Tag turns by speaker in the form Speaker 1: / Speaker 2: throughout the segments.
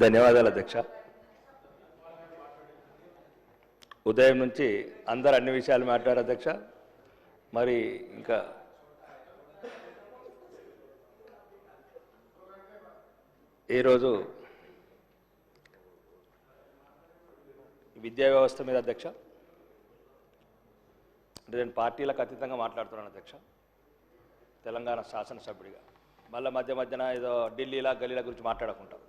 Speaker 1: ధన్యవాదాలు అధ్యక్ష. ఉదయం నుంచి అందరు అన్ని విషయాలు మాట్లాడారు అధ్యక్ష. మరి ఇంకా ఈరోజు విద్యా వ్యవస్థ మీద అధ్యక్ష. అంటే నేను పార్టీలకు అతీతంగా మాట్లాడుతున్నాను అధ్యక్ష. తెలంగాణ శాసనసభ్యుడిగా. మళ్ళీ మధ్య మధ్యన ఏదో ఢిల్లీలా గలీల గురించి మాట్లాడకుంటాం.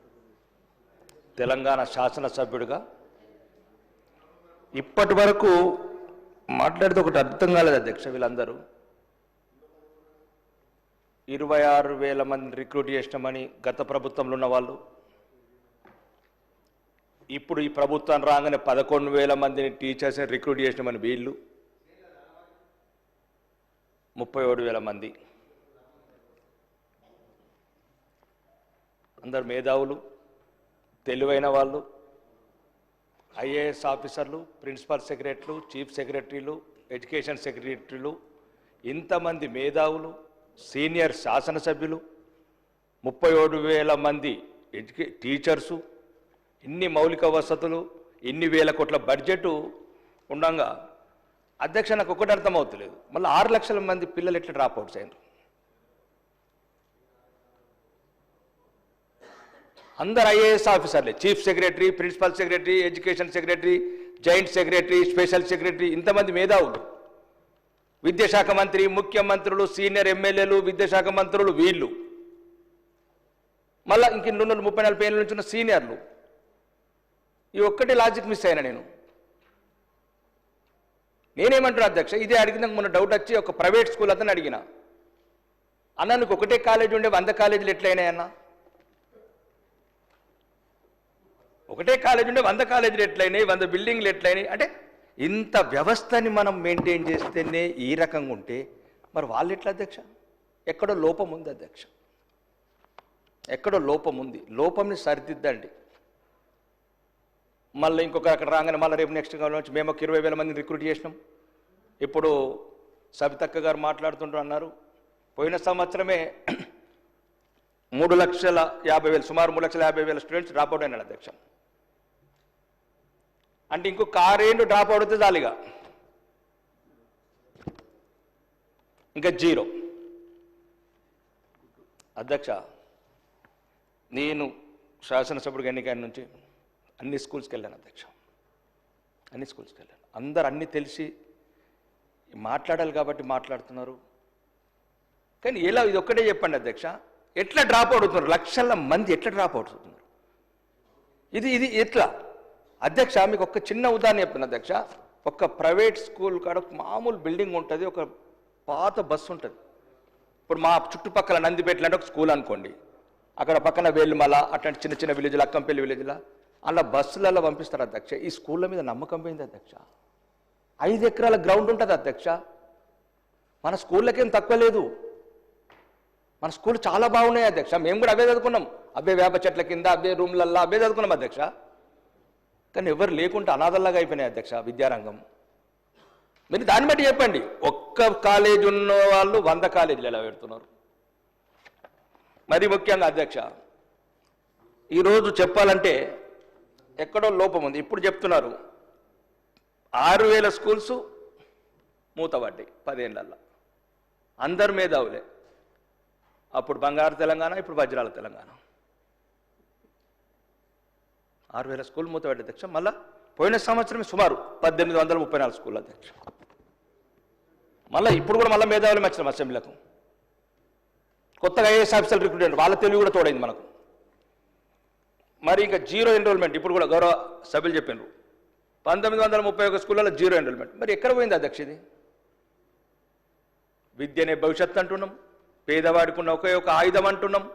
Speaker 1: తెలంగాణ శాసనసభ్యుడిగా. ఇప్పటి వరకు మాట్లాడితే ఒకటి అర్థం కాలేదు అధ్యక్ష వీళ్ళందరూ. ఇరవై ఆరు వేల మంది రిక్రూట్ చేసినామని గత ప్రభుత్వంలో ఉన్న వాళ్ళు. ఇప్పుడు ఈ ప్రభుత్వం రాగానే పదకొండు వేల మందిని టీచర్స్ని రిక్రూట్ చేసినామని వీళ్ళు. ముప్పై ఏడు వేల మంది. అందరు మేధావులు. తెలివైన వాళ్ళు ఐఏఎస్ ఆఫీసర్లు ప్రిన్సిపల్ సెక్రటరీలు చీఫ్ సెక్రటరీలు ఎడ్యుకేషన్ సెక్రటరీలు ఇంతమంది మేధావులు సీనియర్ శాసనసభ్యులు ముప్పై ఏడు వేల మంది ఎడ్యుకే టీచర్సు ఇన్ని మౌలిక వసతులు ఇన్ని వేల కోట్ల బడ్జెట్ ఉండగా అధ్యక్ష నాకు ఒకటి అర్థమవుతలేదు. మళ్ళీ ఆరు లక్షల మంది పిల్లలు ఎట్లా డ్రాప్ అవుట్స్ అయినారు అందరు IAS ఆఫీసర్లే. Chief secretary principal secretary education secretary joint secretary special secretary ఇంతమంది మేధావులు. విద్యాశాఖ మంత్రి ముఖ్యమంత్రులు సీనియర్ ఎమ్మెల్యేలు విద్యాశాఖ మంత్రులు వీళ్ళు. మళ్ళా ఇంక రెండు ముప్పై నలభై ఏళ్ళ నుంచి ఉన్న సీనియర్లు. ఈ ఒక్కటి లాజిక్ మిస్ అయినా నేను. నేనేమంటున్నా అధ్యక్ష ఇదే అడిగిన మొన్న డౌట్ వచ్చి ఒక ప్రైవేట్ స్కూల్ అతను అడిగిన. అన్న నీకు ఒకటే కాలేజీ ఉండే వంద కాలేజీలు ఎట్లయినాయన్నా? ఒకటే కాలేజ్ ఉండే వంద కాలేజీలు ఎట్లయినాయి వంద బిల్డింగ్లు ఎట్లయినాయి? అంటే ఇంత వ్యవస్థని మనం మెయింటైన్ చేస్తేనే ఈ రకంగా ఉంటే మరి వాళ్ళు ఎట్లా అధ్యక్ష? ఎక్కడో లోపం ఉంది అధ్యక్ష. ఎక్కడో లోపం ఉంది. లోపంని సరిదిద్దండి. మళ్ళీ ఇంకొక అక్కడ రాగానే మళ్ళీ రేపు నెక్స్ట్ నుంచి మేము ఒక ఇరవై వేల మందిని రిక్రూట్ చేసినాం. ఇప్పుడు సబితక్క గారు మాట్లాడుతుంటూ అన్నారు. పోయిన సంవత్సరమే మూడు లక్షల యాభై వేలు సుమారు మూడు లక్షల యాభై వేల స్టూడెంట్స్ డ్రాప్అవుట్ అయినాడు అధ్యక్ష. అంటే ఇంకొక ఆరేళ్ళు డ్రాప్ అవుట్ చాలిగా ఇంకా. జీరో. అధ్యక్ష నేను శాసనసభ్యుడిగా ఎన్నికైన నుంచి అన్ని స్కూల్స్కి వెళ్ళాను అధ్యక్ష. అన్ని స్కూల్స్కి వెళ్ళాను. అందరు అన్ని తెలిసి మాట్లాడాలి కాబట్టి మాట్లాడుతున్నారు. కానీ ఎలా ఇది ఒక్కటే చెప్పండి అధ్యక్ష ఎట్లా డ్రాప్ అవుట్ అవుతున్నారు? లక్షల మంది ఎట్లా డ్రాప్ అవుట్ అవుతున్నారు? ఇది ఇది ఎట్లా? అధ్యక్ష మీకు ఒక చిన్న ఉదాహరణ చెప్తున్నా అధ్యక్ష. ఒక ప్రైవేట్ స్కూల్ కాడ మామూలు బిల్డింగ్ ఉంటుంది ఒక పాత బస్సు ఉంటుంది. ఇప్పుడు మా చుట్టుపక్కల నందిపేటలు అంటే ఒక స్కూల్ అనుకోండి. అక్కడ పక్కన వేలుమల అట్లాంటి చిన్న చిన్న విలేజ్లు అక్కంపల్లి విలేజ్లా. అలా బస్సులలో పంపిస్తారు అధ్యక్ష. ఈ స్కూళ్ళ మీద నమ్మకం పోయింది అధ్యక్ష. ఐదు ఎకరాల గ్రౌండ్ ఉంటుంది అధ్యక్ష. మన స్కూళ్ళకేం తక్కువ లేదు. మన స్కూల్ చాలా బాగున్నాయి అధ్యక్ష. మేము కూడా అవే చదువుకున్నాం. అవే వేప చెట్ల కింద అవే రూమ్లల్లో అవే చదువుకున్నాం అధ్యక్ష. కానీ ఎవరు లేకుండా అనాథల్లాగా అయిపోయినాయి అధ్యక్ష విద్యారంగం. మీరు దాన్ని బట్టి చెప్పండి. ఒక్క కాలేజ్ ఉన్న వాళ్ళు వంద కాలేజీలు ఎలా పెడుతున్నారు? మరి ముఖ్యంగా అధ్యక్ష ఈరోజు చెప్పాలంటే ఎక్కడో లోపం ఉంది. ఇప్పుడు చెప్తున్నారు ఆరు వేల స్కూల్స్ మూతబడ్డాయి పదేళ్ళల్లో అందరు మేధావులే. అప్పుడు బంగారు తెలంగాణ ఇప్పుడు వజ్రాల తెలంగాణ. ఆరు వేల స్కూల్ మూతపడ్డ అధ్యక్ష. మళ్ళా పోయిన సంవత్సరం సుమారు పద్దెనిమిది వందల ముప్పై నాలుగు స్కూల్ అధ్యక్ష. మళ్ళీ ఇప్పుడు కూడా మళ్ళీ మేధావులు వచ్చినాం అసెంబ్లీలకు. కొత్తగా ఐఏఎస్ ఆఫీసర్లు రిక్రూట్ వాళ్ళ తెలివి కూడా తోడైంది మనకు. మరి ఇంకా జీరో ఎన్రోల్మెంట్ ఇప్పుడు కూడా గౌరవ సభ్యులు చెప్పినారు. పంతొమ్మిది వందల ముప్పై ఒక స్కూళ్ళలో జీరో ఎన్రోల్మెంట్. మరి ఎక్కడ పోయింది అధ్యక్ష ఇది? విద్యనే భవిష్యత్తు అంటున్నాం. పేదవాడికి ఉన్న ఒకే ఒక ఆయుధం అంటున్నాం.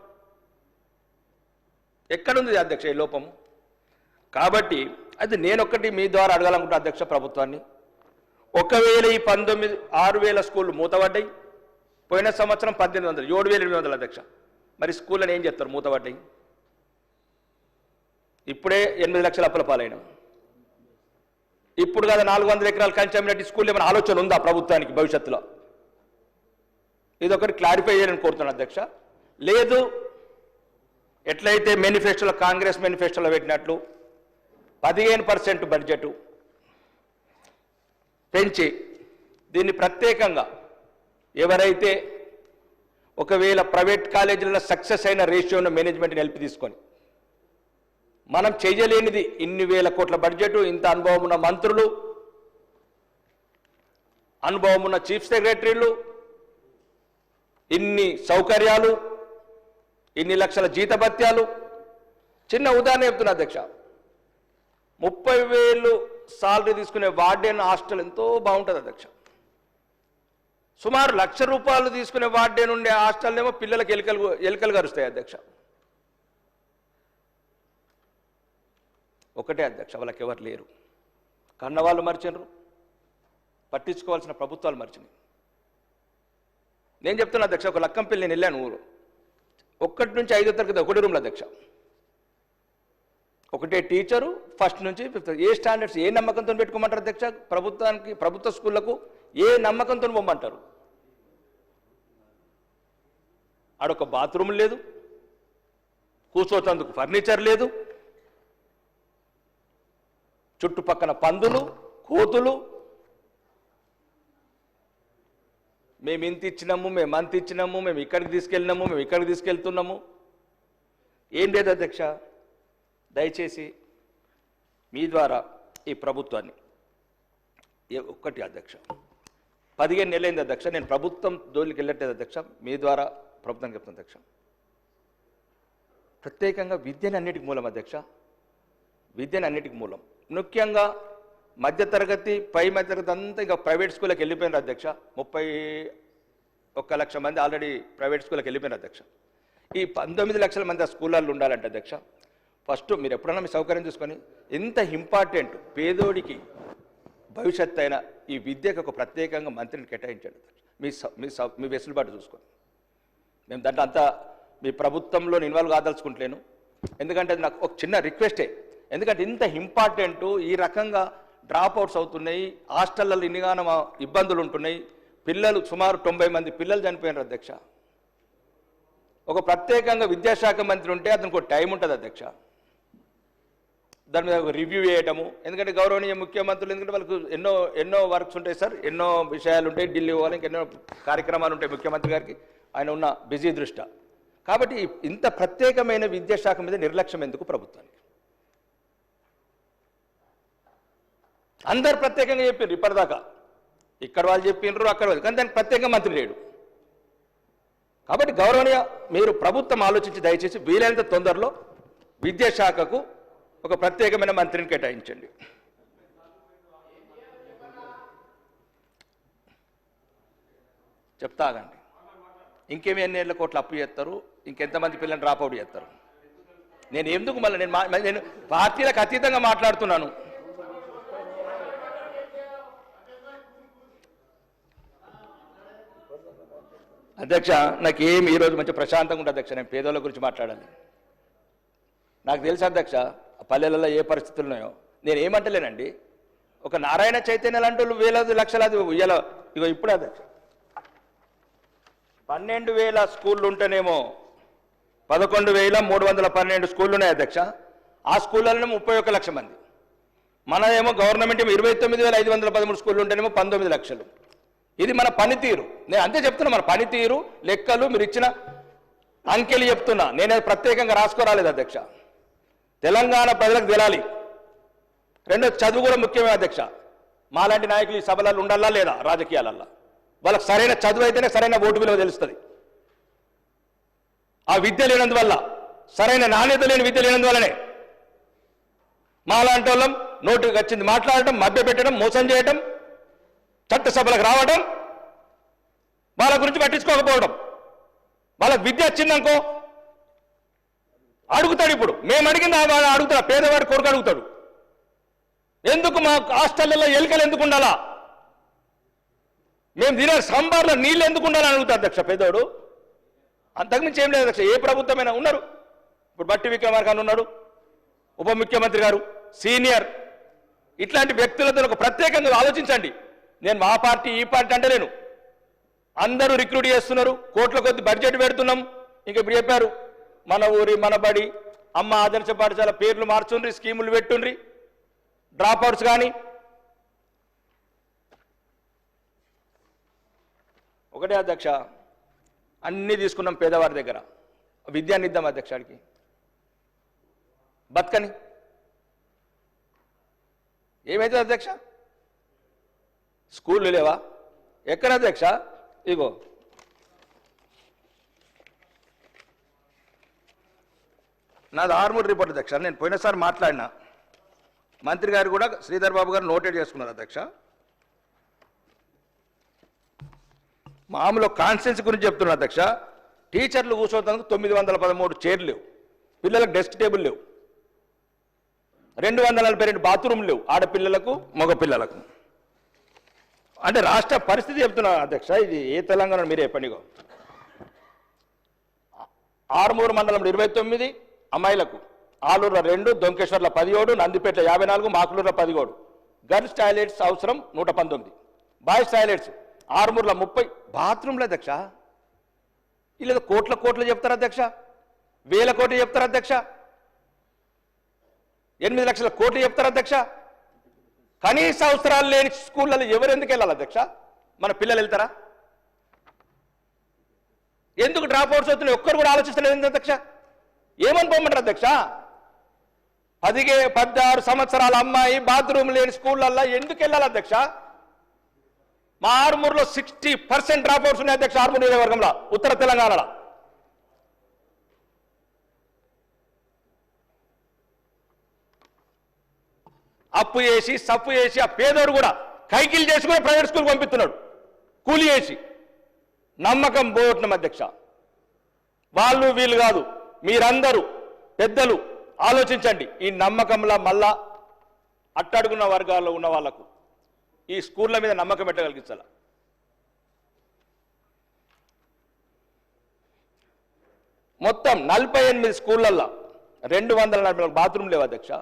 Speaker 1: ఎక్కడుంది అధ్యక్ష ఈ లోపము కాబట్టి అది నేనొక్కటి మీ ద్వారా అడగాలనుకుంటా అధ్యక్ష ప్రభుత్వాన్ని. ఒకవేళ ఈ పంతొమ్మిది ఆరు వేల స్కూళ్ళు మూతపడ్డాయి పోయిన సంవత్సరం పద్దెనిమిది వందలు ఏడు వేల ఎనిమిది వందల అధ్యక్ష. మరి స్కూళ్ళని ఏం చేస్తారు? మూతపడ్డాయి. ఇప్పుడే ఎనిమిది లక్షల అప్పుల పాలైన. ఇప్పుడు కదా నాలుగు వందల ఎకరాలు కంచామినట్టు స్కూల్ ఏమైనా ఆలోచన ఉందా ప్రభుత్వానికి భవిష్యత్తులో? ఇది ఒకటి క్లారిఫై చేయాలని కోరుతున్నాను అధ్యక్ష. లేదు ఎట్లయితే మేనిఫెస్టోలో కాంగ్రెస్ మేనిఫెస్టోలో పెట్టినట్లు పదిహేను పర్సెంట్ బడ్జెట్ పెంచి దీన్ని ప్రత్యేకంగా ఎవరైతే ఒకవేళ ప్రైవేట్ కాలేజీలలో సక్సెస్ అయిన రేషియోను మేనేజ్మెంట్ నిలిపి తీసుకొని మనం చేయలేనిది ఇన్ని వేల కోట్ల బడ్జెట్ ఇంత అనుభవం ఉన్న మంత్రులు అనుభవం ఉన్న చీఫ్ సెక్రటరీలు ఇన్ని సౌకర్యాలు ఇన్ని లక్షల జీతభత్యాలు. చిన్న ఉదాహరణ చెప్తున్నా అధ్యక్ష. ముప్పై వేలు సాలరీ తీసుకునే వార్డెన్ హాస్టల్ ఎంతో బాగుంటుంది అధ్యక్ష. సుమారు లక్ష రూపాయలు తీసుకునే వార్డెన్ ఉండే హాస్టల్ ఏమో పిల్లలకు ఎలికలు ఎలికలు కరుస్తాయి అధ్యక్ష. ఒకటే అధ్యక్ష వాళ్ళకి ఎవరు లేరు కన్నవాళ్ళు మర్చినరు పట్టించుకోవాల్సిన ప్రభుత్వాలు మర్చినాయి. నేను చెప్తున్నా అధ్యక్ష ఒక లక్కంపల్లి నేను వెళ్ళాను ఊరు. ఒక్కటి నుంచి ఐదో తరగతి ఒకటి రూమ్లో అధ్యక్ష. ఒకటే టీచరు ఫస్ట్ నుంచి ఫిఫ్త్ ఏ స్టాండర్డ్స్ ఏ నమ్మకంతో పెట్టుకోమంటారు అధ్యక్ష? ప్రభుత్వానికి ప్రభుత్వ స్కూళ్ళకు ఏ నమ్మకంతో పొమ్మంటారు ఆడొక బాత్రూమ్ లేదు కూర్చోటందుకు ఫర్నిచర్ లేదు చుట్టుపక్కల పందులు కోతులు. మేము ఇంత ఇచ్చినాము మేము అంత ఇచ్చినాము మేము ఇక్కడికి తీసుకెళ్ళినాము మేము ఇక్కడికి తీసుకెళ్తున్నాము. ఏం లేదు అధ్యక్ష. దయచేసి మీ ద్వారా ఈ ప్రభుత్వాన్ని ఒక్కటి అధ్యక్ష పదిహేను నెలలైంది అధ్యక్ష నేను ప్రభుత్వం జోలికి వెళ్ళట్లేదు అధ్యక్ష మీ ద్వారా ప్రభుత్వం చెప్తాను అధ్యక్ష. ప్రత్యేకంగా విద్యను అన్నిటికి మూలం అధ్యక్ష విద్యను అన్నిటికి మూలం. ముఖ్యంగా మధ్యతరగతి పై మధ్యతరగతి అంతా ఇక ప్రైవేట్ స్కూల్కి వెళ్ళిపోయినారు అధ్యక్ష. ముప్పై ఒక్క లక్ష మంది ఆల్రెడీ ప్రైవేట్ స్కూల్కి వెళ్ళిపోయినారు అధ్యక్ష. ఈ పంతొమ్మిది లక్షల మంది ఆ స్కూళ్ళల్లో ఉండాలంటే అధ్యక్ష ఫస్ట్ మీరు ఎప్పుడన్నా మీ సౌకర్యం చూసుకొని ఎంత ఇంపార్టెంట్ పేదోడికి భవిష్యత్తు అయిన ఈ విద్యకు ఒక ప్రత్యేకంగా మంత్రిని కేటాయించండి. మీ మీ మీ వెసులుబాటు చూసుకొని మేము దాంట్లో అంతా మీ ప్రభుత్వంలో ఇన్వాల్వ్ కాదలుచుకుంటలేను. ఎందుకంటే అది నాకు ఒక చిన్న రిక్వెస్టే. ఎందుకంటే ఇంత ఇంపార్టెంట్ ఈ రకంగా డ్రాప్ అవుట్స్ అవుతున్నాయి. హాస్టళ్ళలో ఇన్నిగానో ఇబ్బందులు ఉంటున్నాయి. పిల్లలు సుమారు తొంభై మంది పిల్లలు చనిపోయినారు అధ్యక్ష. ఒక ప్రత్యేకంగా విద్యాశాఖ మంత్రి ఉంటే అతనికి ఒక టైం ఉంటుంది అధ్యక్ష. దాని మీద ఒక రివ్యూ చేయటము ఎందుకంటే గౌరవనీయ ముఖ్యమంత్రులు ఎందుకంటే వాళ్ళకు ఎన్నో ఎన్నో వర్క్స్ ఉంటాయి సార్. ఎన్నో విషయాలు ఉంటాయి. ఢిల్లీ పోవాలి ఎన్నో కార్యక్రమాలు ఉంటాయి ముఖ్యమంత్రి గారికి. ఆయన ఉన్న బిజీ దృష్ట. కాబట్టి ఇంత ప్రత్యేకమైన విద్యాశాఖ మీద నిర్లక్ష్యం ఎందుకు ప్రభుత్వానికి? అందరు ప్రత్యేకంగా చెప్పిండ్రు ఇప్పటిదాకా. ఇక్కడ వాళ్ళు చెప్పిండ్రు అక్కడ వాళ్ళు. కానీ దానికి ప్రత్యేకంగా మంత్రి లేడు. కాబట్టి గౌరవనీయ మీరు ప్రభుత్వం ఆలోచించి దయచేసి వీలైనంత తొందరలో విద్యాశాఖకు ఒక ప్రత్యేకమైన మంత్రిని కేటాయించండి. చెప్తాగండి ఇంకేమి ఎన్ని ఏళ్ళ కోట్లు అప్పు చేస్తారు? ఇంకెంతమంది పిల్లల్ని డ్రాప్ అవుట్ చేస్తారు? నేను ఎందుకు మళ్ళీ నేను మా- నేను పార్టీలకు అతీతంగా మాట్లాడుతున్నాను. అధ్యక్ష నాకు ఈరోజు మంచి ప్రశాంతంగా ఉంటుంది అధ్యక్ష నేను పేదోళ్ళ గురించి మాట్లాడాలి. నాకు తెలుసు అధ్యక్ష పల్లెలలో ఏ పరిస్థితులు ఉన్నాయో. నేను ఏమంటలేనండి. ఒక నారాయణ చైతన్య లాంటి వాళ్ళు వేలాది లక్షలాది ఉయ్యాల ఇగో ఇప్పుడు అధ్యక్ష పన్నెండు వేల స్కూళ్ళు ఉంటేనేమో పదకొండు వేల మూడు వందల పన్నెండు స్కూళ్ళు ఉన్నాయి అధ్యక్ష. ఆ స్కూళ్ళలో ముప్పై ఒక్క లక్ష మంది. మనదేమో గవర్నమెంట్ ఇరవై తొమ్మిది వేల ఐదు వందల పదమూడు స్కూళ్ళు ఉంటేనేమో పంతొమ్మిది లక్షలు. ఇది మన పనితీరు. నేను అంతే చెప్తున్నా మన పనితీరు లెక్కలు మీరు ఇచ్చిన అంకెలు చెప్తున్నా. నేను అది ప్రత్యేకంగా రాసుకోరాలేదు అధ్యక్ష. తెలంగాణ ప్రజలకు తెలాలి. రెండో చదువు కూడా ముఖ్యమే అధ్యక్ష. మాలాంటి నాయకులు ఈ సభలలో ఉండాలా లేదా రాజకీయాలల్లో? వాళ్ళకి సరైన చదువు అయితేనే సరైన ఓటు విలువ తెలుస్తుంది. ఆ విద్య లేనందువల్ల సరైన నాణ్యత లేని విద్య లేనందువల్లనే మాలాంటి వాళ్ళం నోటుకి వచ్చింది మాట్లాడటం మభ్య పెట్టడం మోసం చేయటం చట్టసభలకు రావటం వాళ్ళ గురించి పట్టించుకోకపోవడం వాళ్ళకి విద్య వచ్చిందనుకో అడుగుతాడు ఇప్పుడు. మేము అడిగింది వాడు అడుగుతాడు? పేదవాడు కొడుకు అడుగుతాడు. ఎందుకు మా హాస్టల్లో ఎలుకలు ఎందుకు ఉండాలా? మేము తినే సాంబార్లో నీళ్ళు ఎందుకు ఉండాలని అడుగుతాడు అధ్యక్ష పేదోడు. అంతకుమించి ఏం లేదు అధ్యక్ష ఏ ప్రభుత్వమైనా ఉన్నారు? ఇప్పుడు బట్టి విక్రమార్కాన్ని ఉన్నాడు ఉప ముఖ్యమంత్రి గారు సీనియర్. ఇట్లాంటి వ్యక్తులతో ఒక ప్రత్యేకంగా ఆలోచించండి. నేను మా పార్టీ ఈ పార్టీ అంటే నేను అందరూ రిక్రూట్ చేస్తున్నారు కోట్ల కొద్ది బడ్జెట్ పెడుతున్నాం. ఇంకా ఇప్పుడు చెప్పారు మన ఊరి మన బడి అమ్మ ఆదర్శ పాఠశాల పేర్లు మార్చుండ్రి స్కీములు పెట్టుండ్రి. డ్రాప్ అవుట్స్ కానీ ఒకటే అధ్యక్ష అన్నీ తీసుకున్నాం పేదవారి దగ్గర. విద్యాన్ని ఇద్దాం అధ్యక్షాడికి బతకని. ఏమైతుంది అధ్యక్ష? స్కూళ్ళు లేవా? ఎక్కడ అధ్యక్ష? ఇగో. నాది ఆర్మూర్ రిపోర్ట్ అధ్యక్ష. నేను పోయినసారి మాట్లాడినా. మంత్రి గారు కూడా శ్రీధర్ బాబు గారు నోటెడ్ చేసుకున్నారు అధ్యక్ష. మామూలు కాన్స్టెన్స్ గురించి చెప్తున్నా అధ్యక్ష. టీచర్లు కూర్చోవడానికి తొమ్మిది వందల పదమూడు చైర్లు లేవు. పిల్లలకు డెస్క్ టేబుల్ లేవు. రెండు వందల నలభై రెండు బాత్రూమ్ లేవు. ఆడపిల్లలకు మగ పిల్లలకు అంటే రాష్ట్ర పరిస్థితి చెప్తున్నా అధ్యక్ష. ఇది ఏ తెలంగాణ మీరే పనిగో ఆరుమూరు మండలం ఇరవై తొమ్మిది అమ్మాయిలకు ఆలూరులో రెండు దొంకేశ్వర్ల పదిహేడు నందిపేట యాభై నాలుగు మాకులూరులో పదిహేడు. గర్ల్స్ టాయిలెట్స్ అవసరం నూట పంతొమ్మిది. బాయ్స్ టాయిలెట్స్ ఆరుమూరులో ముప్పై. బాత్రూమ్లు అధ్యక్ష? ఇలా కోట్ల కోట్లు చెప్తారు అధ్యక్ష. వేల కోట్లు చెప్తారు అధ్యక్ష. ఎనిమిది లక్షల కోట్లు చెప్తారు అధ్యక్ష. కనీస అవసరాలు లేని స్కూళ్ళలో ఎవరు ఎందుకు వెళ్ళాలి అధ్యక్ష? మన పిల్లలు వెళ్తారా? ఎందుకు డ్రాప్ అవుట్స్ అవుతున్నాయి? ఒక్కరు కూడా ఆలోచిస్తలేదు అధ్యక్ష? ఏమని పొమ్మంటారు అధ్యక్ష? పదిగే పద్నారు సంవత్సరాల అమ్మాయి బాత్రూమ్ లేని స్కూళ్ళల్లో ఎందుకు వెళ్ళాలి అధ్యక్ష? మా ఆరుమూరులో సిక్స్టీ పర్సెంట్ డ్రాప్ అవుట్స్ ఉన్నాయి అధ్యక్ష ఆరుమూరు నియోజకవర్గంలో ఉత్తర తెలంగాణలో. అప్పు చేసి సప్పు చేసి ఆ పేదోడు కూడా కైకిల్ చేసుకుని ప్రైవేట్ స్కూల్ పంపిస్తున్నాడు. కూలి చేసి. నమ్మకం పోవట్నం అధ్యక్ష. వాళ్ళు వీళ్ళు కాదు. మీరందరూ పెద్దలు ఆలోచించండి. ఈ నమ్మకంలో మళ్ళా అట్టడుగున్న వర్గాల్లో ఉన్న వాళ్ళకు ఈ స్కూళ్ళ మీద నమ్మకం పెట్టగలిగించాల. మొత్తం నలభై ఎనిమిది స్కూళ్ళల్లో రెండు వందల నలభై నాలుగు బాత్రూమ్ లేవు అధ్యక్ష.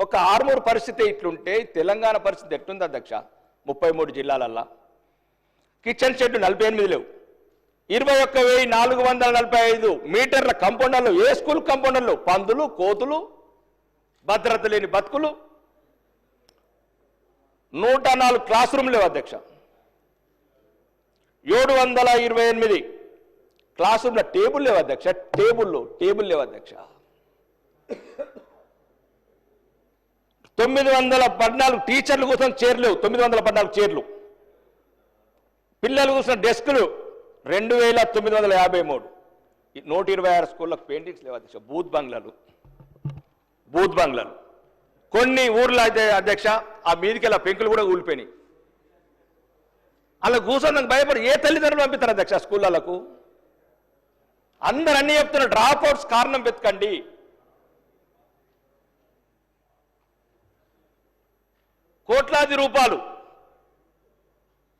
Speaker 1: ఒక ఆర్మూర్ పరిస్థితి ఇట్లుంటే తెలంగాణ పరిస్థితి ఎట్లుంది అధ్యక్ష? ముప్పై మూడు జిల్లాలల్లా. కిచెన్ షెడ్ నలభై ఎనిమిది లేవు. ఇరవై ఒక్క వెయ్యి నాలుగు వందల నలభై ఐదు మీటర్ల కంపౌండర్లు ఏ స్కూల్ కంపౌండర్లు? పందులు కోతులు భద్రత లేని బతుకులు. నూట నాలుగు క్లాస్ రూమ్ లేవు అధ్యక్ష. ఏడు వందల ఇరవై ఎనిమిది క్లాస్ రూమ్లో టేబుల్ లేవు అధ్యక్ష. టేబుల్లో టేబుల్ లేవు అధ్యక్ష. తొమ్మిది వందల పద్నాలుగు టీచర్లు కోసం చైర్లు లేవు. తొమ్మిది వందల పద్నాలుగు చైర్లు. పిల్లలు కూర్చున్న డెస్కులు రెండు వేల తొమ్మిది వందల యాభై మూడు. ఈ నూట ఇరవై ఆరు స్కూళ్ళకు పెయింటింగ్స్ లేవు అధ్యక్ష. బూత్ బంగ్లాలు. బూత్ బంగ్లాలు. కొన్ని ఊర్ల అధ్యక్ష ఆ మీదికి అలా పెంకులు కూడా ఊలిపోయినాయి. అలా కూర్చొని నాకు భయపడి ఏ తల్లిదండ్రులు పంపిస్తారు అధ్యక్ష స్కూళ్ళకు అందరు అన్నీ చెప్తున్న డ్రాప్ అవుట్స్ కారణం వెతకండి. కోట్లాది రూపాయలు.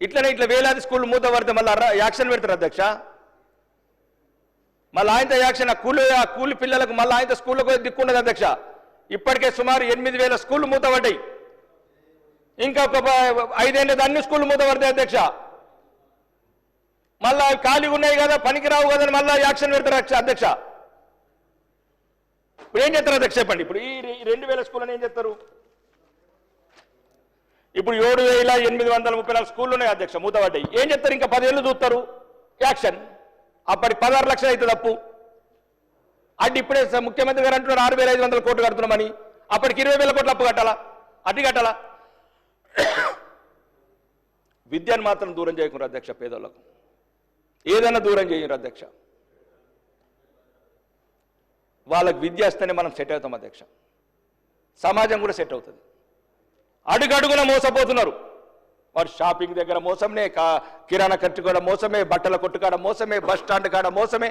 Speaker 1: ఇట్లనే ఇట్లా వేలాది స్కూళ్ళు మూత పడితే మళ్ళీ యాక్షన్ పెడతారు అధ్యక్ష. మళ్ళీ ఆయనతో యాక్షన్ ఆ కూలి ఆ కూలి పిల్లలకు మళ్ళీ ఆయనతో స్కూళ్ళకు దిక్కుండదు అధ్యక్ష. ఇప్పటికే సుమారు ఎనిమిది వేల స్కూళ్ళు మూతపడ్డాయి ఇంకా ఒక ఐదేళ్ళది అన్ని స్కూళ్ళు మూతపడతాయి అధ్యక్ష. మళ్ళా ఖాళీ ఖాళీగా ఉన్నాయి కదా పనికిరావు కదా అని మళ్ళీ యాక్షన్ పెడతారు అధ్యక్ష- అధ్యక్ష. ఇప్పుడు ఏం చేస్తారు అధ్యక్ష చెప్పండి. ఇప్పుడు ఈ ఈ రెండు వేల స్కూళ్ళని ఏం చేస్తారు? ఇప్పుడు ఏడు వేల ఎనిమిది వందల ముప్పై నాలుగు స్కూళ్ళు ఉన్నాయి అధ్యక్ష మూతబడ్డాయి ఏం చెప్తారు? ఇంకా పదేళ్ళు చూస్తారు. యాక్షన్. అప్పటికి పదహారు లక్షలు అవుతుంది అప్పు అడ్డు ఇప్పుడే ముఖ్యమంత్రి గారు అంటున్నారు ఆరు వేల ఐదు వందల కోట్లు కడుతున్నామని. అప్పటికి ఇరవై వేల కోట్లు అప్పు కట్టాలా? అడ్డు కట్టాలా? విద్యను మాత్రం దూరం చేయకుండా అధ్యక్ష పేదోళ్ళకు ఏదైనా దూరం చేయరు అధ్యక్ష. వాళ్ళకి విద్య వస్తేనే మనం సెట్ అవుతాం అధ్యక్ష. సమాజం కూడా సెట్ అవుతుంది. అడుగడుగున మోసపోతున్నారు. వారు షాపింగ్ దగ్గర మోసమే కా కిరాణా ఖర్చు కాడ మోసమే బట్టల కొట్టు కాడ మోసమే బస్ స్టాండ్ కాడ మోసమే.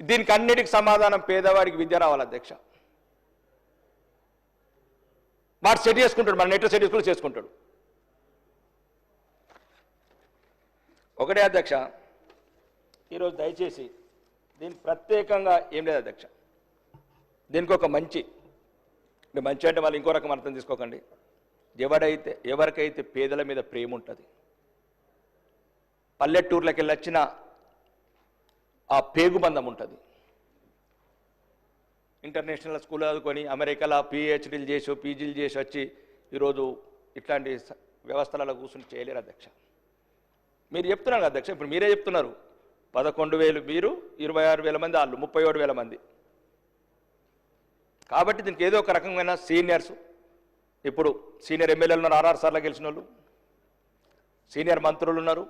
Speaker 1: దీనికి అన్నిటికి సమాధానం పేదవారికి విద్య రావాలి అధ్యక్ష. వాడు సెట్ చేసుకుంటాడు మన నెట్ సెట్ చేసుకుని చేసుకుంటాడు. ఒకటే అధ్యక్ష ఈరోజు దయచేసి దీని ప్రత్యేకంగా ఏం లేదు అధ్యక్ష. దీనికి ఒక మంచి మంచి అంటే వాళ్ళు ఇంకో రకం అర్థం తీసుకోకండి. ఎవడైతే ఎవరికైతే పేదల మీద ప్రేమ ఉంటుంది పల్లెటూర్లకు వెళ్ళి వచ్చిన ఆ పేగుబంధం ఉంటుంది ఇంటర్నేషనల్ స్కూల్ చదువుకొని అమెరికాలో పిహెచ్డీలు చేసి పీజీలు చేసి వచ్చి ఈరోజు ఇట్లాంటి వ్యవస్థలలో కూర్చుని చేయలేరు అధ్యక్ష. మీరు చెప్తున్నారు అధ్యక్ష ఇప్పుడు మీరే చెప్తున్నారు. పదకొండు వేలు మీరు ఇరవై ఆరు వేల మంది వాళ్ళు ముప్పై ఏడు వేల మంది. కాబట్టి దీనికి ఏదో ఒక రకమైన సీనియర్స్ ఇప్పుడు సీనియర్ ఎమ్మెల్యేలు ఉన్నారు ఆర్ఆర్ సార్లు గెలిచిన వాళ్ళు సీనియర్ మంత్రులు ఉన్నారు.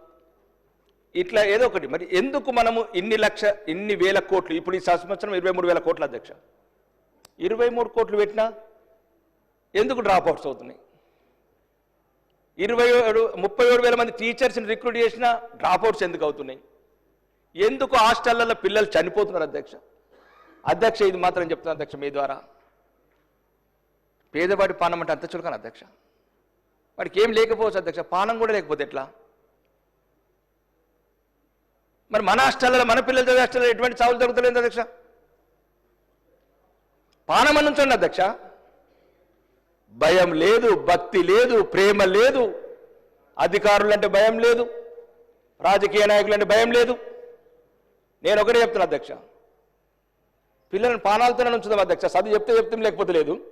Speaker 1: ఇట్లా ఏదో ఒకటి. మరి ఎందుకు మనము ఇన్ని లక్ష ఇన్ని వేల కోట్లు? ఇప్పుడు ఈ సంవత్సరం ఇరవై మూడు వేల కోట్ల అధ్యక్ష. ఇరవై మూడు కోట్లు పెట్టినా ఎందుకు డ్రాప్ అవుట్స్ అవుతున్నాయి? ఇరవై ఏడు ముప్పై ఏడు వేల మంది టీచర్స్ని రిక్రూట్ చేసినా డ్రాప్ అవుట్స్ ఎందుకు అవుతున్నాయి? ఎందుకు హాస్టళ్ళలో పిల్లలు చనిపోతున్నారు అధ్యక్ష? అధ్యక్ష ఇది మాత్రం చెప్తున్నా అధ్యక్ష మీ ద్వారా. పేదవాడి పానం అంటే అంత చులకన అధ్యక్ష. వాడికి ఏం లేకపోవచ్చు అధ్యక్ష పానం కూడా లేకపోతే ఎట్లా? మరి మన హాస్టల్లో మన పిల్లలు చదివే హాస్టల్లో ఎటువంటి చావులు జరుగుతలేదు అధ్యక్ష? పానం అనుంచండి అధ్యక్ష. భయం లేదు భక్తి లేదు ప్రేమ లేదు అధికారులంటే భయం లేదు రాజకీయ నాయకులంటే భయం లేదు. నేను ఒకటే చెప్తున్నా అధ్యక్ష. పిల్లలను పానాలతోనే ఉంచుదాం అధ్యక్ష చదువు చెప్తే చెప్తాం లేకపోతే లేదు.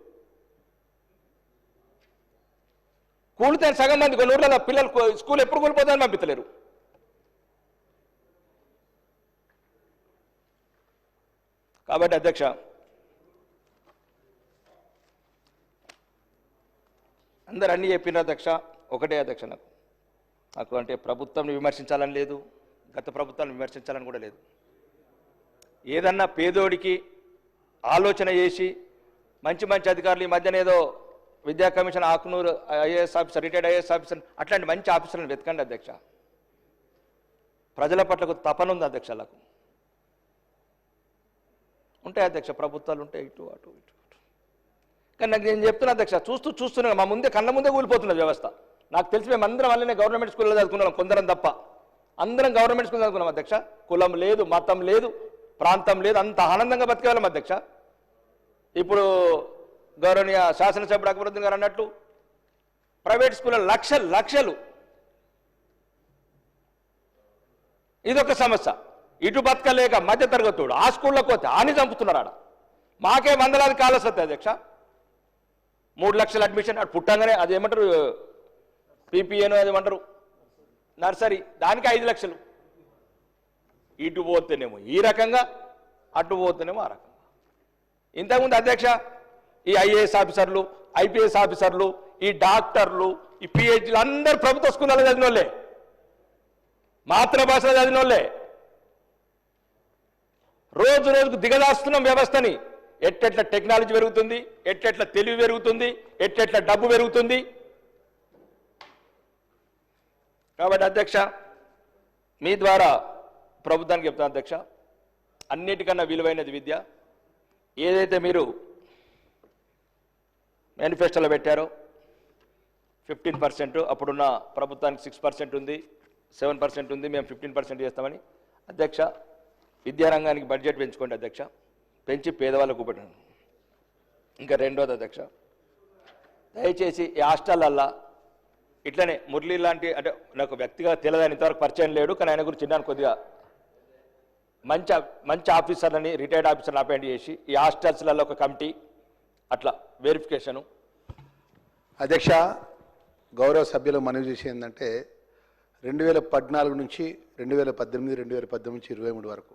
Speaker 1: కూలితే సగం మంది కొన్ని ఊర్లలో పిల్లలు స్కూల్ ఎప్పుడు కూలిపోతారని పంపించలేరు కాబట్టి అధ్యక్ష అందరు అన్నీ చెప్పిన అధ్యక్ష ఒకటే అధ్యక్ష నాకు. నాకు అంటే ప్రభుత్వం విమర్శించాలని లేదు గత ప్రభుత్వాన్ని విమర్శించాలని కూడా లేదు. ఏదన్నా పేదోడికి ఆలోచన చేసి మంచి మంచి అధికారులు ఈ మధ్యన ఏదో విద్యా commission Akunuru IAS officer retired IAS officer అట్లాంటి మంచి ఆఫీసర్లను వెతకండి అధ్యక్ష. ప్రజల పట్ల తపన ఉంది అధ్యక్షలకు ఉంటాయి అధ్యక్ష ప్రభుత్వాలు ఉంటాయి ఇటు అటు ఇటు అటు. కానీ నాకు నేను చెప్తున్నా అధ్యక్ష చూస్తూ చూస్తున్నా మా ముందే కళ్ళ ముందే కూలిపోతున్నది వ్యవస్థ. నాకు తెలిసి మేము అందరం వల్లనే గవర్నమెంట్ స్కూల్లో చదువుకున్నాం కొందరం తప్ప. అందరం గవర్నమెంట్ స్కూల్ చదువుకున్నాం అధ్యక్ష. కులం లేదు మతం లేదు ప్రాంతం లేదు అంత ఆనందంగా బతికేవాళ్ళం అధ్యక్ష. ఇప్పుడు గౌరవనీయ శాసనసభ్యుడు అక్బరుద్దీన్ గారు అన్నట్లు ప్రైవేట్ స్కూల్లో లక్షలు లక్షలు. ఇదొక సమస్య. ఇటు బతకలేక మధ్య తరగతుడు ఆ స్కూళ్ళకు పోతే ఆని చంపుతున్నారు ఆడ. మాకే వందలాది కాలస్ వస్తాయి అధ్యక్ష. మూడు లక్షల అడ్మిషన్ అటు పుట్టంగానే అది ఏమంటారు? పీపీఏను అది ఏమంటారు? నర్సరీ. దానికి ఐదు లక్షలు. ఇటు పోతేనేమో ఈ రకంగా అటు పోతేనేమో ఆ రకంగా. ఇంతకుముందు అధ్యక్ష ఈ ఐఏఎస్ ఆఫీసర్లు ఐపీఎస్ ఆఫీసర్లు ఈ డాక్టర్లు ఈ పిహెచ్డీలు అందరు ప్రభుత్వ స్కూళ్ళలో చదివిన వాళ్ళే మాతృభాషలో చదివిన వాళ్ళే రోజు రోజుకు దిగదాస్తున్నాం వ్యవస్థని. ఎట్టెట్ల టెక్నాలజీ పెరుగుతుంది ఎట్టెట్ల తెలివి పెరుగుతుంది ఎట్టెట్ల డబ్బు పెరుగుతుంది. కాబట్టి అధ్యక్ష మీ ద్వారా ప్రభుత్వానికి చెప్తాను అధ్యక్ష అన్నిటికన్నా విలువైనది విద్య. ఏదైతే మీరు మేనిఫెస్టోలో పెట్టారు. ఫిఫ్టీన్ పర్సెంట్ అప్పుడున్న ప్రభుత్వానికి సిక్స్ పర్సెంట్ ఉంది సెవెన్ పర్సెంట్ ఉంది మేము ఫిఫ్టీన్ పర్సెంట్ చేస్తామని. అధ్యక్ష విద్యారంగానికి బడ్జెట్ పెంచుకోండి అధ్యక్ష. పెంచి పేదవాళ్ళకు పెట్టండి ఇంకా రెండోది అధ్యక్ష దయచేసి ఈ హాస్టల్లల్లా ఇట్లనే మురళి లాంటి అంటే నాకు వ్యక్తిగా తెలియదని ఇంతవరకు పరిచయం లేడు కానీ ఆయన గురించి చిన్నాను కొద్దిగా. మంచి మంచి ఆఫీసర్లని రిటైర్డ్ ఆఫీసర్ని అపాయింట్ చేసి ఈ హాస్టల్స్లలో ఒక కమిటీ అట్లా వెరిఫికేషను
Speaker 2: అధ్యక్ష గౌరవ సభ్యులు మనవి చేసి ఏంటంటే రెండు వేల పద్నాలుగు నుంచి రెండు వేల పద్దెనిమిది రెండు వేల పద్దెనిమిది నుంచి ఇరవై మూడు వరకు.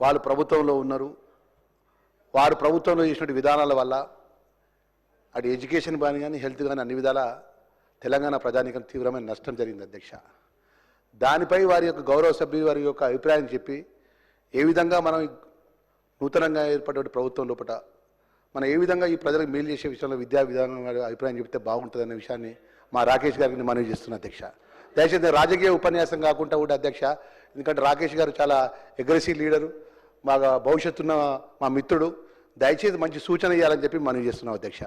Speaker 2: వాళ్ళు ప్రభుత్వంలో ఉన్నారు. వారు ప్రభుత్వంలో చేసిన విధానాల వల్ల అటు ఎడ్యుకేషన్ కానీ కానీ హెల్త్ కానీ అన్ని విధాల తెలంగాణ ప్రజానికం తీవ్రమైన నష్టం జరిగింది అధ్యక్ష. దానిపై వారి యొక్క గౌరవ సభ్యులు వారి యొక్క అభిప్రాయం చెప్పి ఏ విధంగా మనం నూతనంగా ఏర్పడే ప్రభుత్వం లోపల మనం ఏ విధంగా ఈ ప్రజలకు మేలు చేసే విషయంలో విద్యా విధానం అభిప్రాయం చెప్తే బాగుంటుందనే విషయాన్ని మా రాకేష్ గారికి మనవి చేస్తున్నా అధ్యక్ష. దయచేసి రాజకీయ ఉపన్యాసం కాకుండా కూడా అధ్యక్ష ఎందుకంటే రాకేష్ గారు చాలా అగ్రెసివ్ లీడరు మా భవిష్యత్తున్న మా మిత్రుడు. దయచేసి మంచి సూచన ఇవ్వాలని చెప్పి మనవి చేస్తున్నాం అధ్యక్ష.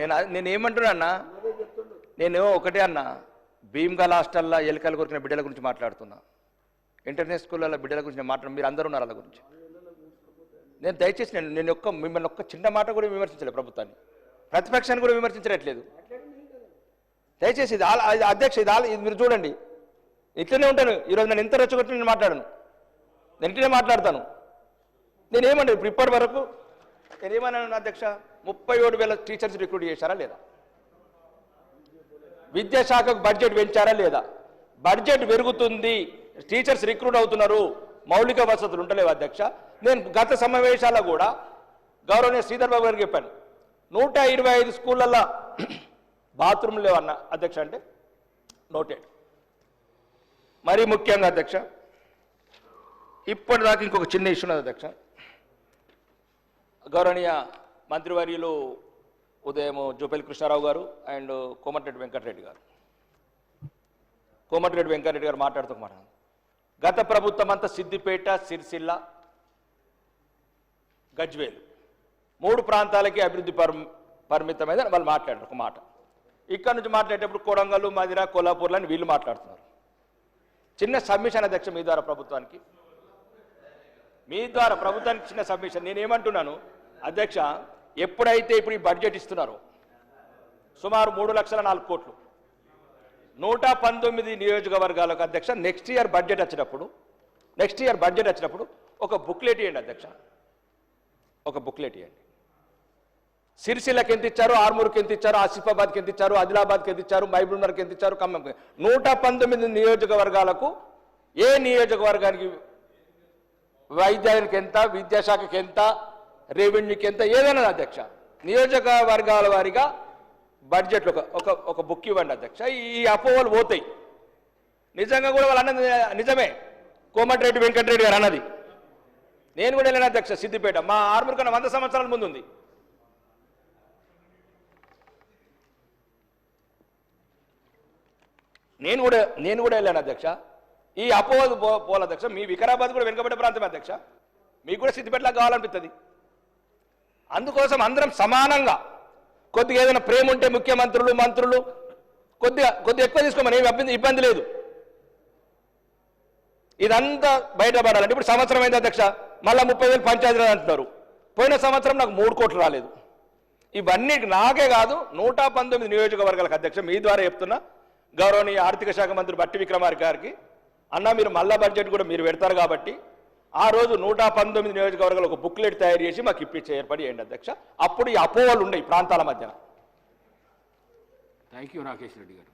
Speaker 1: నేను నేను ఏమంటున్నా అన్న? నేను ఒకటే అన్న. భీమ్గల్ హాస్టల్లో ఎలుకలు కొరికిన బిడ్డల గురించి మాట్లాడుతున్నా. ఇంటర్నేషనల్ స్కూళ్ళలో బిడ్డల గురించి నేను మాట్లాడు మీరు అందరూ ఉన్నారు వాళ్ళ గురించి. నేను దయచేసి నేను నేను ఒక్క మిమ్మల్ని ఒక్క చిన్న మాట కూడా విమర్శించలేదు ప్రభుత్వాన్ని. ప్రతిపక్షాన్ని కూడా విమర్శించట్లేదు. దయచేసి ఇది ఆల- అధ్యక్ష ఇది ఆల్ ఇది మీరు చూడండి. ఇట్లనే ఉంటాను. ఈరోజు నేను ఇంత రెచ్చగొట్టి నేను మాట్లాడను. నేను ఇట్లనే మాట్లాడతాను. నేనేమండి ఇప్పుడు ఇప్పటి వరకు నేనేమన్నాను అధ్యక్ష? ముప్పై ఏడు వేల టీచర్స్ రిక్రూట్ చేశారా లేదా? విద్యాశాఖకు బడ్జెట్ పెంచారా లేదా? బడ్జెట్ పెరుగుతుంది. టీచర్స్ రిక్రూట్ అవుతున్నారు. మౌలిక వసతులు ఉండలేవు అధ్యక్ష. నేను గత సమావేశాల్లో కూడా గౌరవనీయ శ్రీధర్ బాబు గారికి చెప్పాను. నూట ఇరవై ఐదు స్కూళ్ళల్లో బాత్రూమ్ లేవన్న అధ్యక్ష అంటే నోటెడ్. మరీ ముఖ్యంగా అధ్యక్ష ఇప్పటిదాకా ఇంకొక చిన్న ఇష్యూ ఉన్నది అధ్యక్ష. గౌరవనీయ మంత్రివర్యులు ఉదయం జోపల్లి కృష్ణారావు గారు అండ్ కోమటిరెడ్డి వెంకటరెడ్డి గారు. కోమటిరెడ్డి వెంకటరెడ్డి గారు మాట్లాడుతూ మాట గత ప్రభుత్వం అంతా సిద్దిపేట సిరిసిల్ల గజ్వేల్. మూడు ప్రాంతాలకి అభివృద్ధి పర్ పరిమితమైన వాళ్ళు మాట్లాడారు ఒక మాట. ఇక్కడ నుంచి మాట్లాడేటప్పుడు కొడంగల్ మదిర కొల్లాపూర్లు అని వీళ్ళు మాట్లాడుతున్నారు. చిన్న సబ్మిషన్ అధ్యక్ష మీ ద్వారా ప్రభుత్వానికి. మీ ద్వారా ప్రభుత్వానికి చిన్న సబ్మిషన్. నేనేమంటున్నాను అధ్యక్ష ఎప్పుడైతే ఇప్పుడు ఈ బడ్జెట్ ఇస్తున్నారో సుమారు మూడు లక్షల నాలుగు కోట్లు. నూట పంతొమ్మిది నియోజకవర్గాలకు అధ్యక్ష నెక్స్ట్ ఇయర్ బడ్జెట్ వచ్చినప్పుడు నెక్స్ట్ ఇయర్ బడ్జెట్ వచ్చినప్పుడు ఒక బుక్లెట్ ఇవ్వండి అధ్యక్ష. ఒక బుక్లెట్ ఇవ్వండి సిరిసిల్లకి ఎంత ఇచ్చారు ఆర్మూర్కి ఎంత ఇచ్చారు ఆసిఫాబాద్కి ఎంత ఇచ్చారు ఆదిలాబాద్కి ఎంత ఇచ్చారు మహబూబ్నగర్కి ఎంత ఇచ్చారు ఖమ్మంకి నూట పంతొమ్మిది నియోజకవర్గాలకు ఏ నియోజకవర్గానికి వైద్యానికి ఎంత విద్యాశాఖకి ఎంత రెవెన్యూకి ఎంత ఏదైనా అధ్యక్ష. నియోజకవర్గాల వారిగా బడ్జెట్లో ఒక ఒక ఒక బుక్ ఇవ్వండి అధ్యక్ష. ఈ అపోహలు పోతాయి. నిజంగా కూడా వాళ్ళు అన్నది నిజమే. కోమటిరెడ్డి వెంకటరెడ్డి గారు అన్నది. నేను కూడా వెళ్ళాను అధ్యక్ష సిద్దిపేట. మా ఆర్మూర్ కన్నా వంద సంవత్సరాల ముందు ఉంది. నేను కూడా నేను కూడా వెళ్ళాను అధ్యక్ష. ఈ అపోహలు పో పోల అధ్యక్ష. మీ వికారాబాద్ కూడా వెనుకబడ్డ ప్రాంతమే అధ్యక్ష. మీకు కూడా సిద్దిపేటలా కావాలనిపిస్తుంది అందుకోసం అందరం సమానంగా కొద్దిగా ఏదైనా ప్రేమ ఉంటే ముఖ్యమంత్రులు మంత్రులు కొద్దిగా కొద్దిగా ఎక్కువ తీసుకోమని ఏమి ఇబ్బంది లేదు. ఇదంతా బయటపడాలంటే ఇప్పుడు సంవత్సరం అయింది అధ్యక్ష మళ్ళీ ముప్పై వేలు పంచాయతీరాజ్ అంటున్నారు. పోయిన సంవత్సరం నాకు మూడు కోట్లు రాలేదు. ఇవన్నీ నాకే కాదు నూట పంతొమ్మిది నియోజకవర్గాలకు అధ్యక్ష మీ ద్వారా చెప్తున్నా గౌరవనీయ ఆర్థిక శాఖ మంత్రి బట్టి విక్రమార్క గారికి. అన్న మీరు మళ్ళా బడ్జెట్ కూడా మీరు పెడతారు కాబట్టి ఆ రోజు నూట పంతొమ్మిది నియోజకవర్గాలు ఒక బుక్లెట్ తయారు చేసి మాకు ఇప్పించే ఏర్పాటు చేయండి అధ్యక్ష. అప్పుడు ఈ అపోహలు ఉన్నాయి ఈ ప్రాంతాల మధ్యన.
Speaker 3: థ్యాంక్ యూ రాకేష్ రెడ్డి గారు.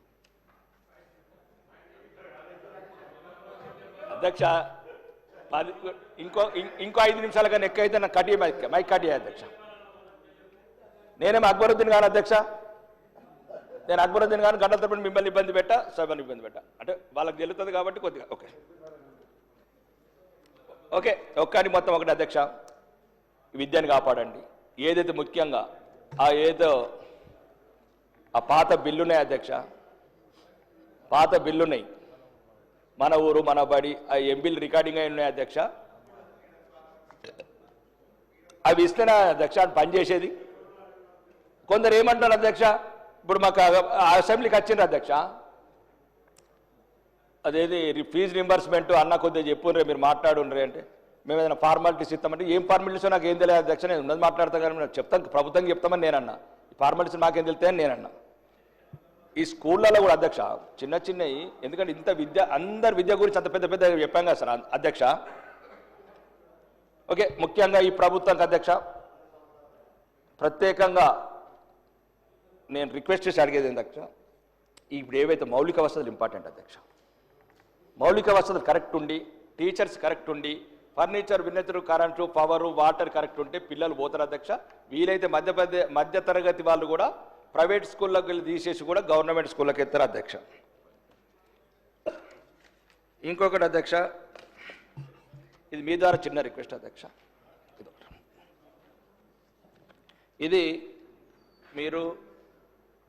Speaker 1: అధ్యక్ష పది ఇంకో ఇంకో ఐదు నిమిషాల కన్నా ఎక్కువ అయితే నాకు కటి మైక్ మైక్ కటి అధ్యక్ష. నేనేమో అక్బరుద్దీన్ గారు అధ్యక్ష. నేను అక్బరుద్దీన్ గారు గంటల తరపున మిమ్మల్ని ఇబ్బంది పెట్టా సభను ఇబ్బంది పెట్టా. అంటే వాళ్ళకి తెలుస్తుంది కాబట్టి కొద్దిగా ఓకే. ఓకే ఒక్కటి మొత్తం ఒకటి అధ్యక్ష. విద్యను కాపాడండి. ఏదైతే ముఖ్యంగా ఆ ఏదో ఆ పాత బిల్లున్నాయి అధ్యక్ష. పాత బిల్లున్నాయి. మన ఊరు మన బడి ఆ ఎంబీలు రికార్డింగ్ అయి ఉన్నాయి అధ్యక్ష. అవి ఇస్తేనే అధ్యక్ష అది పనిచేసేది కొందరు ఏమంటారు అధ్యక్ష? ఇప్పుడు మాకు అసెంబ్లీకి వచ్చిండ్రు అధ్యక్ష. అదేది ఫీజు రింబర్స్మెంట్ అన్న కొద్దిగా చెప్పుండ్రే మీరు మాట్లాడుండ్రే అంటే. మేము ఏదైనా ఫార్మాలిటీస్ ఇస్తామంటే ఏం ఫార్మాలిటీస్ నాకు ఏం తెలియదు అధ్యక్ష నేను ఉన్నది మాట్లాడతాను కానీ నేను చెప్తాను ప్రభుత్వం చెప్తామని నేనన్నా. ఈ ఫార్మాలిటీస్ నాకేం తెలితే నేనన్నా. ఈ స్కూళ్ళలో కూడా అధ్యక్ష చిన్న చిన్నవి ఎందుకంటే ఇంత విద్య అందరి విద్య గురించి అంత పెద్ద పెద్ద చెప్పాం కదా సార్ అధ్యక్ష. ఓకే ముఖ్యంగా ఈ ప్రభుత్వానికి అధ్యక్ష ప్రత్యేకంగా నేను రిక్వెస్ట్ చేసి అడిగేది అధ్యక్ష? ఇప్పుడు ఏవైతే మౌలిక వసతులు ఇంపార్టెంట్ అధ్యక్ష మౌలిక వసతులు కరెక్ట్ ఉండి టీచర్స్ కరెక్ట్ ఉండి ఫర్నిచర్ విన్నతులు కరెంటు పవరు వాటర్ కరెక్ట్ ఉంటే పిల్లలు పోతారు అధ్యక్ష. వీలైతే మధ్య మధ్య మధ్య తరగతి వాళ్ళు కూడా ప్రైవేట్ స్కూళ్ళకి వెళ్ళి తీసేసి కూడా గవర్నమెంట్ స్కూళ్ళకి ఎత్తారు అధ్యక్ష. ఇంకొకటి అధ్యక్ష ఇది మీ ద్వారా చిన్న రిక్వెస్ట్ అధ్యక్ష. ఇది మీరు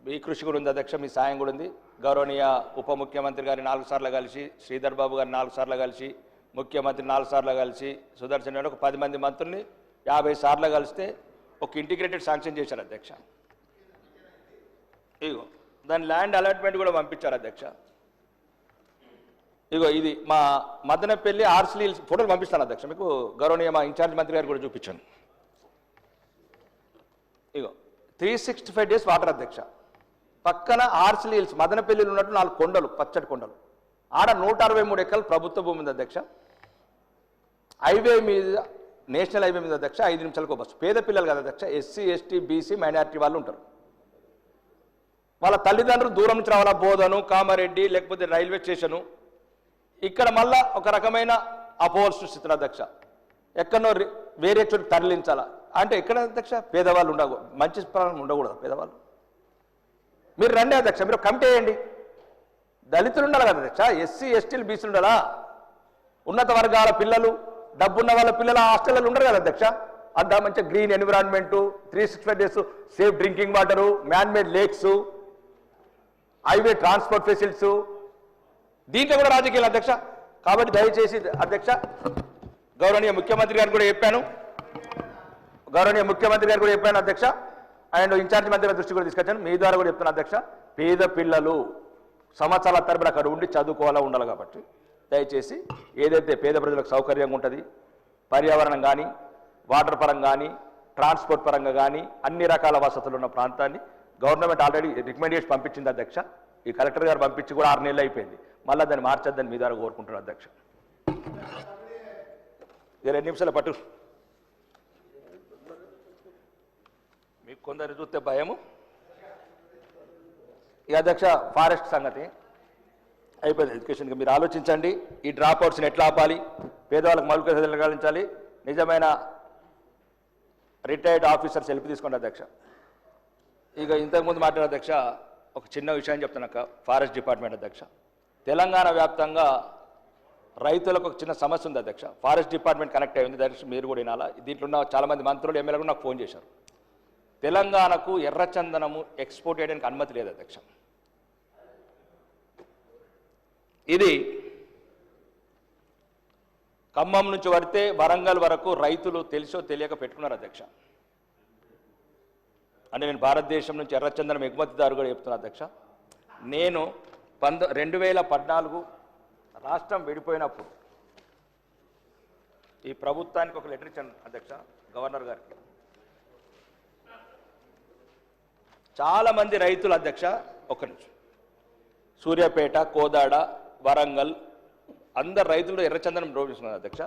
Speaker 1: మీ కృషి కూడా ఉంది అధ్యక్ష మీ సాయం కూడా ఉంది. గౌరవనీయ ఉప ముఖ్యమంత్రి గారిని నాలుగు సార్లు కలిసి శ్రీధర్ బాబు గారిని నాలుగు సార్లు కలిసి ముఖ్యమంత్రి నాలుగు సార్లు కలిసి సుదర్శన్ రెడ్డి ఒక పది మంది మంత్రుల్ని యాభై సార్లు కలిస్తే ఒక ఇంటిగ్రేటెడ్ శాంక్షన్ చేశారు అధ్యక్ష. ఇగో దాని ల్యాండ్ అలాట్మెంట్ కూడా పంపించారు అధ్యక్ష. ఇగో ఇది మా మదనపల్లి ఆర్సీ ఫోటోలు పంపిస్తాను అధ్యక్ష మీకు గౌరవనీయ మా ఇన్ఛార్జ్ మంత్రి గారు కూడా చూపించాను. ఇగో three sixty five days water అధ్యక్ష. పక్కన ఆర్సీ హిల్స్ మదనపల్లిలో ఉన్నట్టు నాలుగు కొండలు పచ్చడి కొండలు. ఆడ నూట అరవై మూడు ఎకరాలు ప్రభుత్వ భూమి ఉంది అధ్యక్ష. హైవే మీద నేషనల్ హైవే మీద అధ్యక్ష ఐదు నిమిషాలకు ఒక బస్సు. పేద పిల్లలు కదా అధ్యక్ష ఎస్సీ ఎస్టీ బీసీ మైనారిటీ వాళ్ళు ఉంటారు. వాళ్ళ తల్లిదండ్రులు దూరం నుంచి రావాలా? బోధను కామారెడ్డి లేకపోతే రైల్వే స్టేషను. ఇక్కడ మళ్ళా ఒక రకమైన అపోహలు సృష్టిస్తారు అధ్యక్ష. ఎక్కడనో రి- వేరే చోటు తరలించాలా? అంటే ఎక్కడ అధ్యక్ష? పేదవాళ్ళు ఉండకూడదు. మంచి ప్రాణం ఉండకూడదు పేదవాళ్ళు. మీరు రండి అధ్యక్ష మీరు కమిటీ వేయండి. దళితులు ఉండాలి కదా అధ్యక్ష ఎస్సీ ఎస్టీలు బీసీలు ఉండాలా? ఉన్నత వర్గాల పిల్లలు డబ్బున్న వాళ్ళ పిల్లలు హాస్టల్లో ఉండరు కదా అధ్యక్ష? అంతా మంచి green environment three six five days safe drinking water manmade lakes highway transport facilities. దీంట్లో కూడా రాజకీయాలు అధ్యక్ష. కాబట్టి దయచేసి అధ్యక్ష గౌరవనీయ ముఖ్యమంత్రి గారు కూడా చెప్పాను. గౌరవనీయ ముఖ్యమంత్రి గారు కూడా చెప్పాను అధ్యక్ష. అండ్ ఇన్ఛార్జ్ మంత్రి దృష్టి కూడా తీసుకొచ్చాను. మీ ద్వారా కూడా చెప్తున్నా అధ్యక్ష పేద పిల్లలు సంవత్సరాల తరబడి అక్కడ ఉండి చదువుకోవాలా ఉండాలి కాబట్టి దయచేసి ఏదైతే పేద ప్రజలకు సౌకర్యంగా ఉంటుంది పర్యావరణం కానీ వాటర్ పరంగా కానీ ట్రాన్స్పోర్ట్ పరంగా కానీ అన్ని రకాల వసతులు ఉన్న ప్రాంతాన్ని గవర్నమెంట్ ఆల్రెడీ రికమెండ్ చేసి పంపించింది అధ్యక్ష. ఈ కలెక్టర్ గారు పంపించి కూడా ఆరు నెలలు అయిపోయింది. మళ్ళీ దాన్ని మార్చొద్దని మీ ద్వారా కోరుకుంటున్నారు అధ్యక్ష. ఇరవై నిమిషాలు నిమిషాల పట్టు మీకు కొందరు చూస్తే భయము. ఈ అధ్యక్ష ఫారెస్ట్ సంగతి అయిపోయింది ఎడ్యుకేషన్కి. మీరు ఆలోచించండి ఈ డ్రాప్ అవుట్స్ని ఎట్లా ఆపాలి? పేదవాళ్ళకి మౌలిక సదుపాయాలు కలిగించాలి. నిజమైన రిటైర్డ్ ఆఫీసర్స్ హెల్ప్ తీసుకోండి అధ్యక్ష. ఇక ఇంతకుముందు మాట్లాడిన అధ్యక్ష ఒక చిన్న విషయం చెప్తున్నాక ఫారెస్ట్ డిపార్ట్మెంట్ అధ్యక్ష. తెలంగాణ వ్యాప్తంగా రైతులకు ఒక చిన్న సమస్య ఉంది అధ్యక్ష. ఫారెస్ట్ డిపార్ట్మెంట్ కనెక్ట్ అయింది దయచేసి మీరు కూడా వినాలా. దీంట్లో ఉన్న చాలామంది మంత్రులు ఎమ్మెల్యేలు నాకు ఫోన్ చేశారు. తెలంగాణకు ఎర్రచందనము ఎక్స్పోర్ట్ చేయడానికి అనుమతి లేదు అధ్యక్ష. ఇది ఖమ్మం నుంచి పడితే వరంగల్ వరకు రైతులు తెలిసో తెలియక పెట్టుకున్నారు అధ్యక్ష. అంటే నేను భారతదేశం నుంచి ఎర్రచందనం ఎగుమతిదారు కూడా చెప్తున్నా అధ్యక్ష. నేను పంద రెండు వేల పద్నాలుగు రాష్ట్రం విడిపోయినప్పుడు ఈ ప్రభుత్వానికి ఒక లెటర్ ఇచ్చాను అధ్యక్ష గవర్నర్ గారికి. చాలామంది రైతుల రైతులు అధ్యక్ష ఒక్క నిమిషం. సూర్యాపేట కోదాడ వరంగల్ అందరు రైతులు ఎర్రచందనం రోగిస్తున్నారు అధ్యక్ష.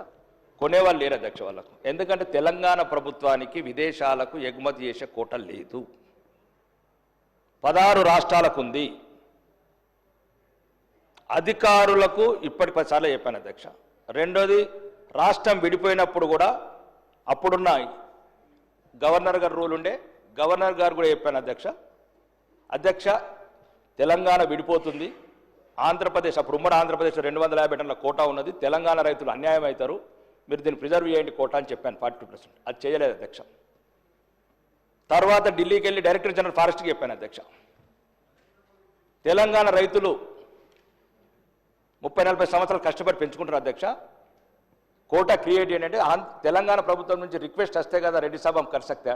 Speaker 1: కొనేవాళ్ళు లేరు అధ్యక్ష వాళ్ళకు. ఎందుకంటే తెలంగాణ ప్రభుత్వానికి విదేశాలకు ఎగుమతి చేసే కోట లేదు. పదహారు రాష్ట్రాలకు ఉంది. అధికారులకు ఇప్పటి పదిసార్లు చెప్పాను అధ్యక్ష. రెండోది రాష్ట్రం విడిపోయినప్పుడు కూడా అప్పుడున్న గవర్నర్ గారు రూల్ ఉండే గవర్నర్ గారు కూడా చెప్పాను అధ్యక్ష. అధ్యక్ష తెలంగాణ విడిపోతుంది. ఆంధ్రప్రదేశ్ అప్పుడు ఉమ్మడి ఆంధ్రప్రదేశ్ రెండు వందల యాభై టన్నుల కోటా ఉన్నది. తెలంగాణ రైతులు అన్యాయం అవుతారు. మీరు దీన్ని ప్రిజర్వ్ చేయండి కోటా అని చెప్పాను ఫార్టీ టూ పర్సెంట్. అది చేయలేదు అధ్యక్ష. తర్వాత ఢిల్లీకి వెళ్ళి డైరెక్టర్ జనరల్ ఫారెస్ట్కి చెప్పాను అధ్యక్ష. తెలంగాణ రైతులు ముప్పై నలభై సంవత్సరాలు కష్టపడి పెంచుకుంటారు అధ్యక్ష. కోటా క్రియేట్ చేయండి అంటే తెలంగాణ ప్రభుత్వం నుంచి రిక్వెస్ట్ వస్తే కదా రెడ్డి సాబ్ హమ్ కర్ సక్తే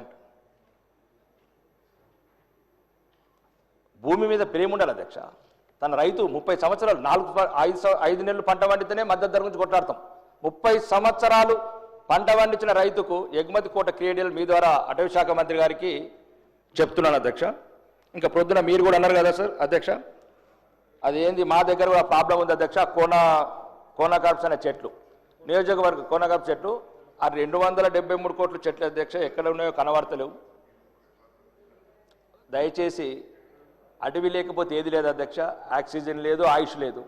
Speaker 1: భూమి మీద ప్రేమ ఉండాలి అధ్యక్ష. తన రైతు ముప్పై సంవత్సరాలు నాలుగు ఐదు ఐదు నెలలు పంట పండితేనే మద్దతు ధర గురించి కొట్లాడతాం. ముప్పై సంవత్సరాలు పంట పండించిన రైతుకు ఎగుమతి కోట క్రియేట్ మీ ద్వారా అటవీ శాఖ మంత్రి గారికి చెప్తున్నాను అధ్యక్ష. ఇంకా ప్రొద్దున మీరు కూడా అన్నారు కదా సార్ అధ్యక్ష. అది ఏంది మా దగ్గర కూడా ప్రాబ్లం ఉంది అధ్యక్ష కోన కోనా అనే చెట్లు. నియోజకవర్గ కోనా చెట్లు ఆ రెండు వందల డెబ్బై మూడు కోట్ల చెట్లు అధ్యక్ష ఎక్కడ ఉన్నాయో కనబడతలేవు. దయచేసి అడవి లేకపోతే ఏది లేదు అధ్యక్ష ఆక్సిజన్ లేదు ఆయుష్ లేదు.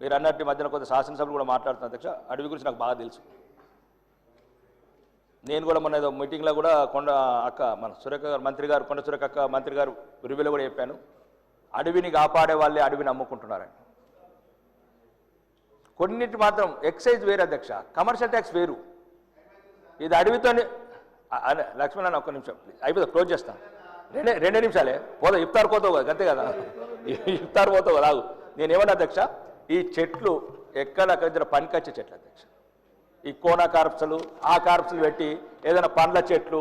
Speaker 1: మీరు అన్నట్టు మధ్యన కొంత శాసనసభలు కూడా మాట్లాడుతున్నారు అధ్యక్ష అడవి గురించి నాకు బాగా తెలుసు. నేను కూడా మొన్న ఏదో మీటింగ్లో కూడా కొండ అక్క మన సురేఖ గారు మంత్రి గారు కొండ సురేఖ అక్క మంత్రి గారు రివ్యూలో కూడా చెప్పాను. అడవిని కాపాడే వాళ్ళే అడవిని అమ్ముకుంటున్నారని. కొన్నిటి మాత్రం ఎక్సైజ్ వేరు అధ్యక్ష కమర్షియల్ ట్యాక్స్ వేరు. ఇది అడవితోనే లక్ష్మణ్ అన్న ఒక్క నిమిషం ప్లీజ్. అయిపోతుంది క్లోజ్ చేస్తాను. రెండే రెండే నిమిషాలే. పోదా ఇఫ్తార్ పోతావు కదా అంతే కదా. ఇఫ్తార్ పోతావు కదా నేనేమన్నా నేను అధ్యక్ష ఈ చెట్లు ఎక్కడ అక్కడ పనికొచ్చే చెట్లు అధ్యక్ష. ఈ కోనా ఆ కార్ప్సులు పెట్టి ఏదైనా పండ్ల చెట్లు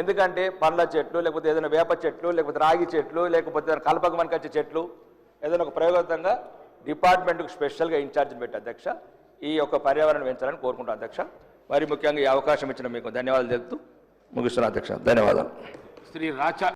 Speaker 1: ఎందుకంటే పండ్ల చెట్లు లేకపోతే ఏదైనా వేప చెట్లు లేకపోతే రాగి చెట్లు లేకపోతే ఏదైనా కలపక మనకొచ్చే చెట్లు ఏదైనా ఒక ప్రయోగంగా డిపార్ట్మెంట్కి స్పెషల్గా ఇన్ఛార్జ్ పెట్టి అధ్యక్ష. ఈ యొక్క పర్యావరణం పెంచాలని కోరుకుంటాను అధ్యక్ష. మరి ముఖ్యంగా ఈ అవకాశం ఇచ్చిన మీకు ధన్యవాదాలు తెలుపుతూ ముగిస్తున్నా అధ్యక్ష. ధన్యవాదాలు.
Speaker 3: శ్రీ రాచా